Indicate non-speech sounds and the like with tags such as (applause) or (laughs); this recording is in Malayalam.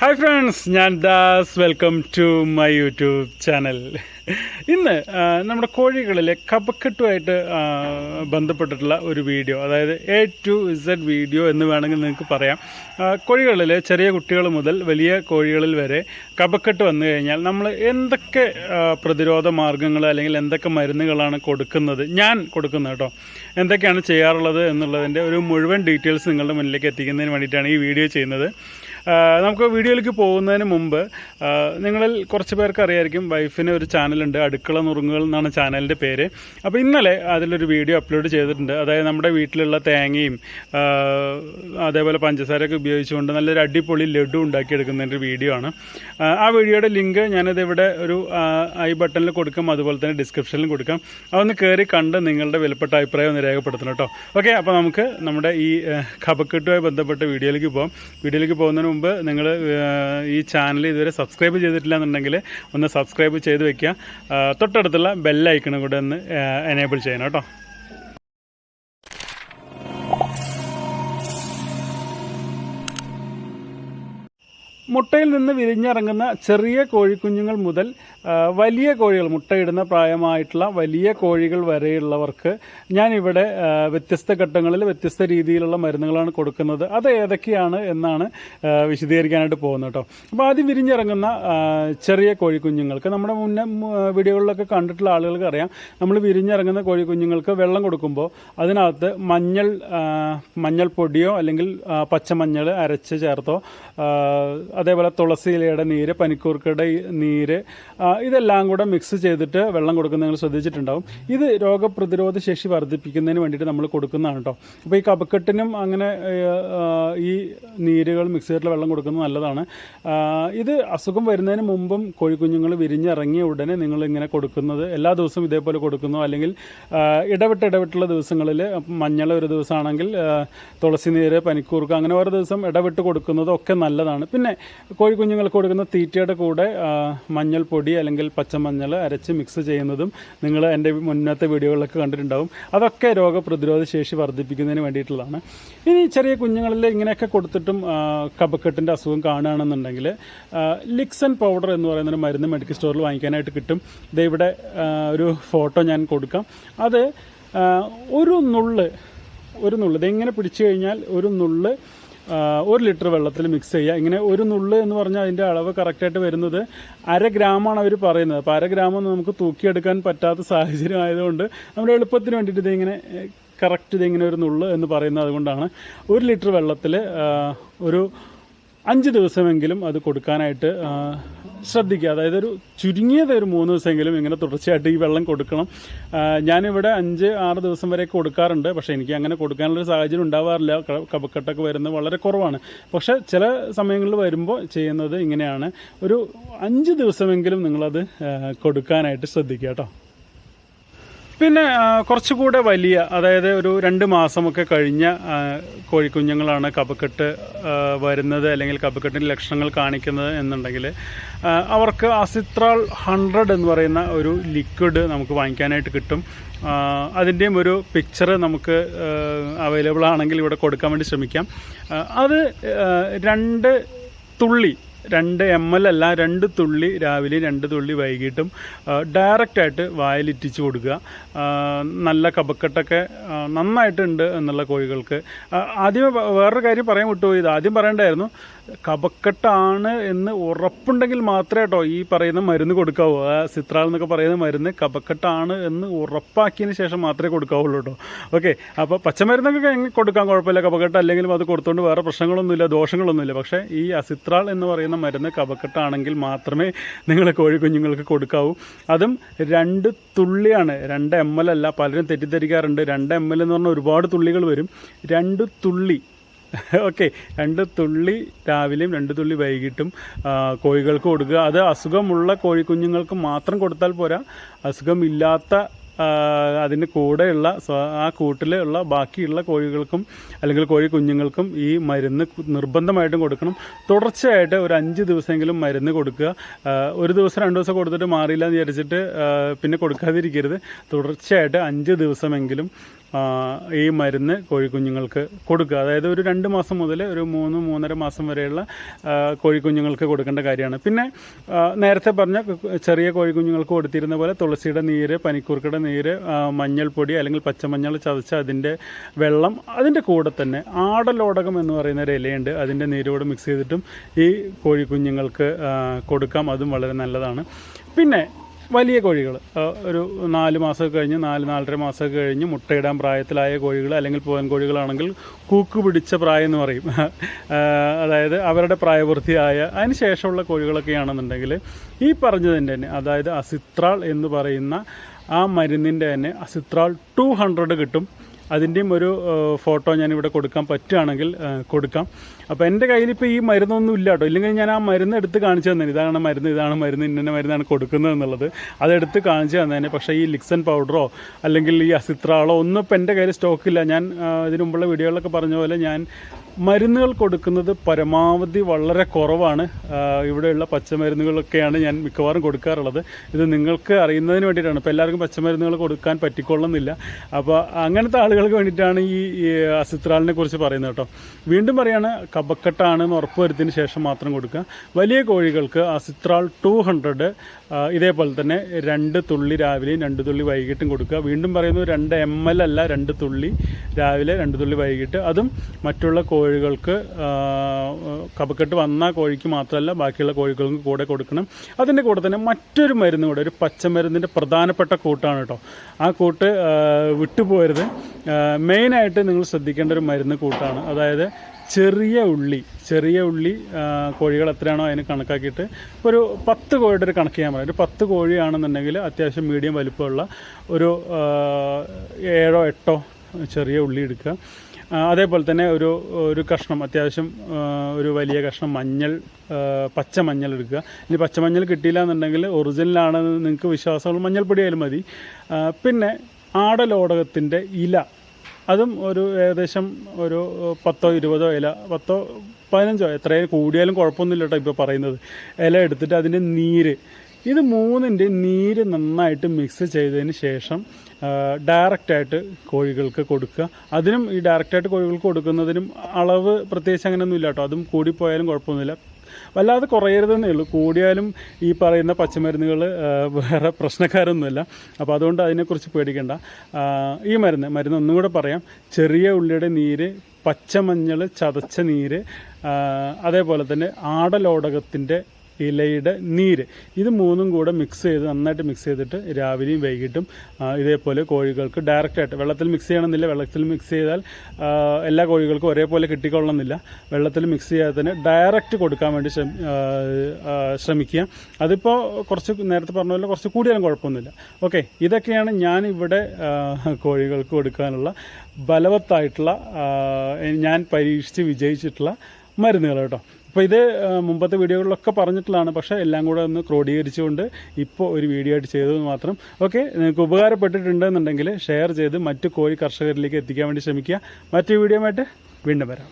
ഹായ് ഫ്രണ്ട്സ് ഞാൻ Das. Welcome to my YouTube channel ഇന്ന് നമ്മുടെ കോഴികളിലെ കപക്കെട്ടുമായിട്ട് ബന്ധപ്പെട്ടിട്ടുള്ള ഒരു വീഡിയോ അതായത് എ ടു ഇസഡ് വീഡിയോ എന്ന് വേണമെങ്കിൽ നിങ്ങൾക്ക് പറയാം. കോഴികളിലെ ചെറിയ കുട്ടികൾ മുതൽ വലിയ കോഴികളിൽ വരെ കപക്കെട്ട് വന്നു കഴിഞ്ഞാൽ നമ്മൾ എന്തൊക്കെ പ്രതിരോധ മാർഗങ്ങൾ അല്ലെങ്കിൽ എന്തൊക്കെ മരുന്നുകളാണ് കൊടുക്കുന്നത്? ഞാൻ കൊടുക്കുന്നത് കേട്ടോ. എന്തൊക്കെയാണ് ചെയ്യാറുള്ളത് എന്നുള്ളതിന്റെ ഒരു മുഴുവൻ ഡീറ്റെയിൽസ് നിങ്ങളുടെ മുന്നിലേക്ക് എത്തിക്കുന്നതിന് വേണ്ടിയിട്ടാണ് ഈ വീഡിയോ ചെയ്യുന്നത്. നമുക്ക് വീഡിയോയിലേക്ക് പോകുന്നതിന് മുമ്പ് നിങ്ങളിൽ കുറച്ച് പേർക്ക് അറിയായിരിക്കും വൈഫിന് ഒരു ചാനലുണ്ട് അടുക്കള നുറുങ്ങുകൾ എന്നാണ് ചാനലിന്റെ പേര്. അപ്പോൾ ഇന്നലെ അതിലൊരു വീഡിയോ അപ്ലോഡ് ചെയ്തിട്ടുണ്ട്. അതായത് നമ്മുടെ വീട്ടിലുള്ള തേങ്ങയും അതേപോലെ പഞ്ചസാരയൊക്കെ ഉപയോഗിച്ചുകൊണ്ട് നല്ലൊരു അടിപൊളി ലഡു ഉണ്ടാക്കിയെടുക്കുന്നതിന്റെ വീഡിയോ ആണ്. ആ, വീഡിയോയുടെ ലിങ്ക് ഞാനത് ഇവിടെ ഒരു ഐ ബട്ടണിൽ കൊടുക്കാം അതുപോലെ തന്നെ ഡിസ്ക്രിപ്ഷനിലും കൊടുക്കാം. അതൊന്ന് കയറി കണ്ട് നിങ്ങളുടെ വിലപ്പെട്ട അഭിപ്രായം ഒന്ന് രേഖപ്പെടുത്തണം കേട്ടോ. ഓക്കെ അപ്പോൾ നമുക്ക് നമ്മുടെ ഈ കപക്കെട്ടുമായി ബന്ധപ്പെട്ട വീഡിയോയിലേക്ക് പോകാം വീഡിയോയിലേക്ക് പോകുന്നതിന് മുമ്പ് നിങ്ങൾ ഈ ചാനൽ ഇതുവരെ സബ്സ്ക്രൈബ് ചെയ്തിട്ടില്ല എന്നുണ്ടെങ്കിൽ ഒന്ന് സബ്സ്ക്രൈബ് ചെയ്ത് വെക്കുക. തൊട്ടടുത്തുള്ള ബെല്ലൈക്കണും കൂടെ ഒന്ന് എനേബിൾ ചെയ്യണം കേട്ടോ. മുട്ടയിൽ നിന്ന് വിരിഞ്ഞിറങ്ങുന്ന ചെറിയ കോഴിക്കുഞ്ഞുങ്ങൾ മുതൽ വലിയ കോഴികൾ മുട്ടയിടുന്ന പ്രായമായിട്ടുള്ള വലിയ കോഴികൾ വരെയുള്ളവർക്ക് ഞാനിവിടെ വ്യത്യസ്ത ഘട്ടങ്ങളിൽ വ്യത്യസ്ത രീതിയിലുള്ള മരുന്നുകളാണ് കൊടുക്കുന്നത്. അത് ഏതൊക്കെയാണ് എന്നാണ് വിശദീകരിക്കാനായിട്ട് പോകുന്നത് കേട്ടോ. അപ്പോൾ ആദ്യം വിരിഞ്ഞിറങ്ങുന്ന ചെറിയ കോഴിക്കുഞ്ഞുങ്ങൾക്ക് നമ്മുടെ മുന്നേ വീഡിയോകളിലൊക്കെ കണ്ടിട്ടുള്ള ആളുകൾക്ക് അറിയാം. നമ്മൾ വിരിഞ്ഞിറങ്ങുന്ന കോഴിക്കുഞ്ഞുങ്ങൾക്ക് വെള്ളം കൊടുക്കുമ്പോൾ അതിനകത്ത് മഞ്ഞൾ മഞ്ഞൾ പൊടിയോ അല്ലെങ്കിൽ പച്ചമഞ്ഞൾ അരച്ച് ചേർത്തോ അതേപോലെ തുളസി ഇലയുടെ നീര് പനിക്കൂർക്കയുടെ നീര് ഇതെല്ലാം കൂടെ മിക്സ് ചെയ്തിട്ട് വെള്ളം കൊടുക്കുന്നത് നിങ്ങൾ ശ്രദ്ധിച്ചിട്ടുണ്ടാവും. ഇത് രോഗപ്രതിരോധ ശേഷി വർദ്ധിപ്പിക്കുന്നതിന് വേണ്ടിയിട്ട് നമ്മൾ കൊടുക്കുന്നതാണ് കേട്ടോ അപ്പോൾ ഈ കപക്കെട്ടിനും അങ്ങനെ ഈ നീരുകൾ മിക്സ് ചെയ്തിട്ടുള്ള വെള്ളം കൊടുക്കുന്നത് നല്ലതാണ്. ഇത് അസുഖം വരുന്നതിന് മുമ്പും കോഴിക്കുഞ്ഞുങ്ങൾ വിരിഞ്ഞിറങ്ങിയ ഉടനെ നിങ്ങൾ ഇങ്ങനെ കൊടുക്കുന്നത് എല്ലാ ദിവസവും ഇതേപോലെ കൊടുക്കുന്നു. അല്ലെങ്കിൽ ഇടവിട്ട് ഇടവിട്ടുള്ള ദിവസങ്ങളിൽ മഞ്ഞൾ ഒരു ദിവസമാണെങ്കിൽ തുളസി നീര് പനിക്കൂർക്ക അങ്ങനെ ഓരോ ദിവസം ഇടവിട്ട് കൊടുക്കുന്നതൊക്കെ നല്ലതാണ്. പിന്നെ കോഴിക്കുഞ്ഞുങ്ങൾക്ക് കൊടുക്കുന്ന തീറ്റയുടെ കൂടെ മഞ്ഞൾപ്പൊടി അല്ലെങ്കിൽ പച്ചമഞ്ഞൾ അരച്ച് മിക്സ് ചെയ്യുന്നതും നിങ്ങൾ എന്റെ മുന്നത്തെ വീഡിയോകളിലൊക്കെ കണ്ടിട്ടുണ്ടാവും. അതൊക്കെ രോഗപ്രതിരോധ ശേഷി വർദ്ധിപ്പിക്കുന്നതിന് വേണ്ടിയിട്ടുള്ളതാണ്. ഇനി ചെറിയ കുഞ്ഞുങ്ങളിൽ ഇങ്ങനെയൊക്കെ കൊടുത്തിട്ടും കപക്കെട്ടിന്റെ അസുഖം കാണുകയാണെന്നുണ്ടെങ്കിൽ ലിക്സൺ പൗഡർ എന്ന് പറയുന്ന ഒരു മരുന്ന് മെഡിക്കൽ സ്റ്റോറിൽ വാങ്ങിക്കാനായിട്ട് കിട്ടും. ഇവിടെ ഒരു ഫോട്ടോ ഞാൻ കൊടുക്കാം. അത് ഒരു നുള്ള് ഒരു നുള്ള് ഇതെങ്ങനെ പിടിച്ചു കഴിഞ്ഞാൽ ഒരു നുള്ള് ഒരു ലിറ്റർ വെള്ളത്തിൽ മിക്സ് ചെയ്യുക. ഇങ്ങനെ ഒരു നുള്ള് എന്ന് പറഞ്ഞാൽ അതിന്റെ അളവ് കറക്റ്റായിട്ട് വരുന്നത് അര ഗ്രാമാണ് അവർ പറയുന്നത്. അപ്പോൾ അര ഗ്രാം ഒന്നും നമുക്ക് തൂക്കിയെടുക്കാൻ പറ്റാത്ത സാഹചര്യം ആയതുകൊണ്ട് നമ്മുടെ എളുപ്പത്തിന് വേണ്ടിയിട്ട് ഇതിങ്ങനെ കറക്റ്റ് ഇതിങ്ങനെ ഒരു നുള്ള് എന്ന് പറയുന്നത് അതുകൊണ്ടാണ് ഒരു ലിറ്റർ വെള്ളത്തിൽ ഒരു അഞ്ച് ദിവസമെങ്കിലും അത് കൊടുക്കാനായിട്ട് ശ്രദ്ധിക്കുക. അതായത് ഒരു ചുരുങ്ങിയത് ഒരു മൂന്ന് ദിവസമെങ്കിലും ഇങ്ങനെ തുടർച്ചയായിട്ട് ഈ വെള്ളം കൊടുക്കണം. ഞാനിവിടെ അഞ്ച് ആറ് ദിവസം വരെ കൊടുക്കാറുണ്ട്. പക്ഷേ എനിക്ക് അങ്ങനെ കൊടുക്കാനുള്ളൊരു സാഹചര്യം ഉണ്ടാവാറില്ല. കപക്കെട്ടൊക്കെ വരുന്നത് വളരെ കുറവാണ്. പക്ഷേ ചില സമയങ്ങളിൽ വരുമ്പോൾ ചെയ്യുന്നത് ഇങ്ങനെയാണ്. ഒരു അഞ്ച് ദിവസമെങ്കിലും നിങ്ങളത് കൊടുക്കാനായിട്ട് ശ്രദ്ധിക്കുക കേട്ടോ. പിന്നെ കുറച്ചുകൂടെ വലിയ അതായത് ഒരു രണ്ട് മാസമൊക്കെ കഴിഞ്ഞ കോഴിക്കുഞ്ഞുങ്ങളാണ് കപക്കെട്ട് വരുന്നത് അല്ലെങ്കിൽ കപക്കെട്ടിന്റെ ലക്ഷണങ്ങൾ കാണിക്കുന്നത് എന്നുണ്ടെങ്കിൽ അവർക്ക് അസിത്രാൾ ഹൺഡ്രഡ് എന്ന് പറയുന്ന ഒരു ലിക്വിഡ് നമുക്ക് വാങ്ങിക്കാനായിട്ട് കിട്ടും. അതിന്റെയും ഒരു പിക്ചർ നമുക്ക് അവൈലബിൾ ആണെങ്കിൽ ഇവിടെ കൊടുക്കാൻ വേണ്ടി ശ്രമിക്കാം. അത് രണ്ട് തുള്ളി രണ്ട് എം എൽ അല്ല രണ്ട് തുള്ളി രാവിലെ രണ്ട് തുള്ളി വൈകിട്ടും ഡയറക്റ്റായിട്ട് വായിലിറ്റിച്ച് കൊടുക്കുക. നല്ല കപക്കെട്ടൊക്കെ നന്നായിട്ടുണ്ട് എന്നുള്ള കോഴികൾക്ക്. ആദ്യം വേറൊരു കാര്യം പറയാൻ വിട്ടുപോയി. ഇത് ആദ്യം പറയണ്ടായിരുന്നു കപക്കെട്ടാണ് എന്ന് ഉറപ്പുണ്ടെങ്കിൽ മാത്രമേ കേട്ടോ ഈ പറയുന്ന മരുന്ന് കൊടുക്കാവൂ. സിത്രാൾ എന്നൊക്കെ പറയുന്ന മരുന്ന് കപക്കെട്ടാണ് എന്ന് ഉറപ്പാക്കിയതിന് ശേഷം മാത്രമേ കൊടുക്കാവുള്ളൂ കേട്ടോ ഓക്കെ അപ്പോൾ പച്ചമരുന്നൊക്കെ കൊടുക്കാൻ കുഴപ്പമില്ല. കപക്കെട്ട് അല്ലെങ്കിലും അത് കൊടുത്തുകൊണ്ട് വേറെ പ്രശ്നങ്ങളൊന്നുമില്ല ദോഷങ്ങളൊന്നുമില്ല. പക്ഷേ ഈ അസിത്രാൾ എന്ന് പറയുന്ന മരുന്ന് കപക്കെട്ടാണെങ്കിൽ മാത്രമേ നിങ്ങൾ കോഴിക്കുഞ്ഞുങ്ങൾക്ക് കൊടുക്കാവൂ. അതും രണ്ട് തുള്ളിയാണ്. രണ്ട് എം എൽ അല്ല പലരും തെറ്റിദ്ധരിക്കാറുണ്ട്. രണ്ട് എം എൽ എന്ന് പറഞ്ഞാൽ ഒരുപാട് തുള്ളികൾ വരും. രണ്ട് തുള്ളി. (laughs) ഓക്കെ രണ്ട് തുള്ളി രാവിലെയും രണ്ട് തുള്ളി വൈകിട്ടും കോഴികൾക്ക് കൊടുക്കുക. അത് അസുഖമുള്ള കോഴിക്കുഞ്ഞുങ്ങൾക്ക് മാത്രം കൊടുത്താൽ പോരാ. അസുഖമില്ലാത്ത അതിന്റെ കൂടെയുള്ള ആ കൂട്ടിലുള്ള ബാക്കിയുള്ള കോഴികൾക്കും അല്ലെങ്കിൽ കോഴി കുഞ്ഞുങ്ങൾക്കും ഈ മരുന്ന് നിർബന്ധമായിട്ടും കൊടുക്കണം. തുടർച്ചയായിട്ട് ഒരു അഞ്ച് ദിവസമെങ്കിലും മരുന്ന് കൊടുക്കുക. ഒരു ദിവസം രണ്ട് ദിവസം കൊടുത്തിട്ട് മാറിയില്ല എന്ന് വിചാരിച്ചിട്ട് പിന്നെ കൊടുക്കാതിരിക്കരുത്. തുടർച്ചയായിട്ട് അഞ്ച് ദിവസമെങ്കിലും ഈ മരുന്ന് കോഴിക്കുഞ്ഞുങ്ങൾക്ക് കൊടുക്കുക. അതായത് ഒരു രണ്ട് മാസം മുതൽ ഒരു മൂന്ന് മൂന്നര മാസം വരെയുള്ള കോഴിക്കുഞ്ഞുങ്ങൾക്ക് കൊടുക്കേണ്ട കാര്യമാണ്. പിന്നെ നേരത്തെ പറഞ്ഞ ചെറിയ കോഴിക്കുഞ്ഞുങ്ങൾക്ക് കൊടുത്തിരുന്ന പോലെ തുളസിയുടെ നീര് പനിക്കൂർക്കയുടെ നീര് ആ, മഞ്ഞൾപ്പൊടി അല്ലെങ്കിൽ പച്ചമഞ്ഞൾ ചതച്ച അതിന്റെ വെള്ളം അതിന്റെ കൂടെ തന്നെ ആടലോടകം എന്ന് പറയുന്ന ഒരു ഇലയുണ്ട്. അതിന്റെ നീരോട് മിക്സ് ചെയ്തിട്ടും ഈ കോഴിക്കുഞ്ഞുങ്ങൾക്ക് കൊടുക്കാം. അതും വളരെ നല്ലതാണ്. പിന്നെ വലിയ കോഴികൾ ഒരു നാല് മാസമൊക്കെ കഴിഞ്ഞ് നാല് നാലര മാസമൊക്കെ കഴിഞ്ഞ് മുട്ടയിടാൻ പ്രായത്തിലായ കോഴികൾ അല്ലെങ്കിൽ പോവൻ കോഴികളാണെങ്കിൽ കൂക്ക് പിടിച്ച പ്രായം എന്ന് പറയും. അതായത് അവരുടെ പ്രായപൂർത്തിയായ അതിന് ശേഷമുള്ള കോഴികളൊക്കെയാണെന്നുണ്ടെങ്കിൽ ഈ പറഞ്ഞതിന്റെ തന്നെ അതായത് അസിത്രാൾ എന്ന് പറയുന്ന ആ മരുന്നിന്റെ തന്നെ അസിത്രാൾ ടു ഹൺഡ്രഡ് കിട്ടും. അതിന്റെയും ഒരു ഫോട്ടോ ഞാനിവിടെ കൊടുക്കാൻ പറ്റുകയാണെങ്കിൽ കൊടുക്കാം. അപ്പോൾ എന്റെ കയ്യിൽ ഇപ്പോൾ ഈ മരുന്നൊന്നും ഇല്ല കേട്ടോ. ഇല്ലെങ്കിൽ ഞാൻ ആ മരുന്ന് എടുത്ത് കാണിച്ചു തന്നെ ഇതാണ് മരുന്ന് ഇതാണ് മരുന്ന് ഇന്ന മരുന്നാണ് കൊടുക്കുന്നത് എന്നുള്ളത്. അതെടുത്ത് കാണിച്ചു തന്നേനെ. പക്ഷേ ഈ ലിക്സൺ പൗഡറോ അല്ലെങ്കിൽ ഈ അസിത്രാളോ ഒന്നും ഇപ്പോൾ എന്റെ കയ്യിൽ സ്റ്റോക്കില്ല ഞാൻ ഇതിനു മുമ്പുള്ള വീഡിയോകളിലൊക്കെ പറഞ്ഞ പോലെ ഞാൻ മരുന്നുകൾ കൊടുക്കുന്നത് പരമാവധി വളരെ കുറവാണ്. ഇവിടെയുള്ള പച്ചമരുന്നുകളൊക്കെയാണ് ഞാൻ മിക്കവാറും കൊടുക്കാറുള്ളത്. ഇത് നിങ്ങൾക്ക് അറിയുന്നതിന് വേണ്ടിയിട്ടാണ്. ഇപ്പോൾ എല്ലാവർക്കും പച്ചമരുന്നുകൾ കൊടുക്കാൻ പറ്റിക്കൊള്ളുന്നില്ല. അപ്പോൾ അങ്ങനത്തെ ആളുകൾക്ക് വേണ്ടിയിട്ടാണ് ഈ അസിത്രാലിനെ കുറിച്ച് പറയുന്നത് കേട്ടോ. വീണ്ടും പറയാണ് കബക്കെട്ടാണെന്ന് ഉറപ്പ് വരുത്തിയതിന് ശേഷം മാത്രം കൊടുക്കുക. വലിയ കോഴികൾക്ക് അസിത്രാൾ ടു ഹൺഡ്രഡ് ഇതേപോലെ തന്നെ രണ്ട് തുള്ളി രാവിലെയും രണ്ട് തുള്ളി വൈകിട്ടും കൊടുക്കുക. വീണ്ടും പറയുന്നു രണ്ട് എം എൽ അല്ല രണ്ട് തുള്ളി രാവിലെ രണ്ട് തുള്ളി വൈകിട്ട്. അതും മറ്റുള്ള കോഴികൾക്ക് കബക്കെട്ട് വന്ന കോഴിക്ക് മാത്രമല്ല ബാക്കിയുള്ള കോഴികൾക്കും കൂടെ കൊടുക്കണം. അതിന്റെ കൂടെ തന്നെ മറ്റൊരു മരുന്ന് കൂടെ ഒരു പച്ചമരുന്നിന്റെ പ്രധാനപ്പെട്ട കൂട്ടാണ് കേട്ടോ. ആ കൂട്ട് വിട്ടുപോകരുത് മെയിനായിട്ട് നിങ്ങൾ ശ്രദ്ധിക്കേണ്ട ഒരു മരുന്ന് കൂട്ടാണ്. അതായത് ചെറിയ ഉള്ളി ചെറിയ ഉള്ളി കോഴികൾ എത്രയാണോ അതിന് കണക്കാക്കിയിട്ട് ഒരു പത്ത് കോഴിയുടെ ഒരു കണക്ക് ചെയ്യാൻ പറയാം. ഒരു പത്ത് കോഴിയാണെന്നുണ്ടെങ്കിൽ അത്യാവശ്യം മീഡിയം വലിപ്പമുള്ള ഒരു ഏഴോ എട്ടോ ചെറിയ ഉള്ളി എടുക്കുക. അതേപോലെ തന്നെ ഒരു ഒരു കഷ്ണം അത്യാവശ്യം ഒരു വലിയ കഷ്ണം മഞ്ഞൾ പച്ചമഞ്ഞൾ പച്ച മഞ്ഞൾ എടുക്കുക. ഇനി പച്ചമഞ്ഞൾ കിട്ടിയില്ല എന്നുണ്ടെങ്കിൽ ഒറിജിനലാണെന്ന് നിങ്ങൾക്ക് വിശ്വാസമുള്ള മഞ്ഞൾപ്പൊടി ആയാലും മതി. പിന്നെ ആടലോടകത്തിന്റെ ഇല. അതും ഒരു ഏകദേശം ഒരു പത്തോ ഇരുപതോ ഇല പത്തോ പതിനഞ്ചോ എത്രയും കൂടിയാലും കുഴപ്പമൊന്നുമില്ല കേട്ടോ ഇപ്പോൾ പറയുന്നത്. ഇല എടുത്തിട്ട് അതിന്റെ നീര്. ഇത് മൂന്നിന്റെ നീര് നന്നായിട്ട് മിക്സ് ചെയ്തതിന് ശേഷം ഡയറക്റ്റായിട്ട് കോഴികൾക്ക് കൊടുക്കുക. അതിനും ഈ ഡയറക്റ്റായിട്ട് കോഴികൾക്ക് കൊടുക്കുന്നതിനും അളവ് പ്രത്യേകിച്ച് അങ്ങനെയൊന്നും ഇല്ല കേട്ടോ അതും കൂടിപ്പോയാലും കുഴപ്പമൊന്നുമില്ല. വല്ലാതെ കുറയരുതെന്നേ ഉള്ളൂ. കൂടിയാലും ഈ പറയുന്ന പച്ചമരുന്നുകൾ വേറെ പ്രശ്നക്കാരൊന്നുമില്ല. അപ്പോൾ അതുകൊണ്ട് അതിനെക്കുറിച്ച് പേടിക്കേണ്ട. ഈ മരുന്ന് മരുന്ന് ഒന്നും കൂടെ പറയാം. ചെറിയ ഉള്ളിയുടെ നീര് പച്ചമഞ്ഞൾ ചതച്ച നീര് അതേപോലെ തന്നെ ആടലോടകത്തിന്റെ ഇലയുടെ നീര്. ഇത് മൂന്നും കൂടെ മിക്സ് ചെയ്ത് നന്നായിട്ട് മിക്സ് ചെയ്തിട്ട് രാവിലെയും വൈകിട്ടും ഇതേപോലെ കോഴികൾക്ക് ഡയറക്റ്റായിട്ട് വെള്ളത്തിൽ മിക്സ് ചെയ്യണമെന്നില്ല. വെള്ളത്തിൽ മിക്സ് ചെയ്താൽ എല്ലാ കോഴികൾക്കും ഒരേപോലെ കിട്ടിക്കൊള്ളണമെന്നില്ല. വെള്ളത്തിൽ മിക്സ് ചെയ്യാതെ തന്നെ ഡയറക്റ്റ് കൊടുക്കാൻ വേണ്ടി ശ്രമിക്കുക. അതിപ്പോൾ കുറച്ച് നേരത്തെ പറഞ്ഞ പോലെ കുറച്ച് കൂടിയാലും കുഴപ്പമൊന്നുമില്ല. ഓക്കെ ഇതൊക്കെയാണ് ഞാൻ ഇവിടെ കോഴികൾക്ക് കൊടുക്കാനുള്ള ബലവത്തായിട്ടുള്ള ഞാൻ പരീക്ഷിച്ച് വിജയിച്ചിട്ടുള്ള മരുന്നുകൾ കേട്ടോ. അപ്പോൾ ഇത് മുമ്പത്തെ വീഡിയോകളിലൊക്കെ പറഞ്ഞിട്ടുള്ളതാണ്. പക്ഷേ എല്ലാം കൂടെ ഒന്ന് ക്രോഡീകരിച്ചുകൊണ്ട് ഇപ്പോൾ ഒരു വീഡിയോ ആയിട്ട് ചെയ്തത് മാത്രം. ഓക്കെ നിങ്ങൾക്ക് ഉപകാരപ്പെട്ടിട്ടുണ്ടെന്നുണ്ടെങ്കിൽ ഷെയർ ചെയ്ത് മറ്റു കോഴി കർഷകരിലേക്ക് എത്തിക്കാൻ വേണ്ടി ശ്രമിക്കുക. മറ്റു വീഡിയോ വീണ്ടും വരാം.